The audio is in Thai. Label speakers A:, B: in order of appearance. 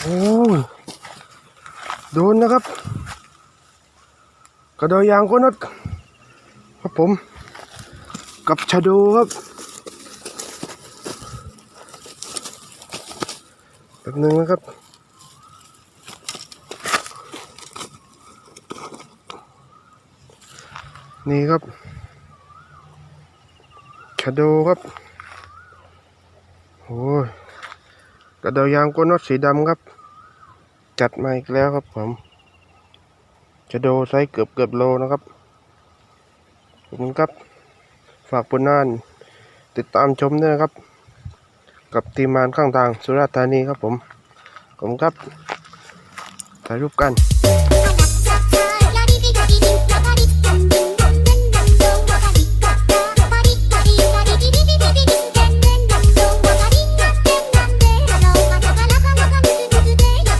A: โอ้ยโดนนะครับ กระดดยางโคนัดครับผม กับชาโดครับแป๊บนึงนะครับนี่ครับชาโดครับ โอ้ย กระเดายางก้นนอตสีดำครับ จัดมาอีกแล้วครับผม จะโดไซส์เกือบเกือบโลนะครับขอบคุณครับ ฝากผลงาน ติดตามชมด้วยนะครับ กับทีมงานข้างทางสุราษฎร์ธานีครับผม ขอบคุณครับ ถ่ายรูปกัน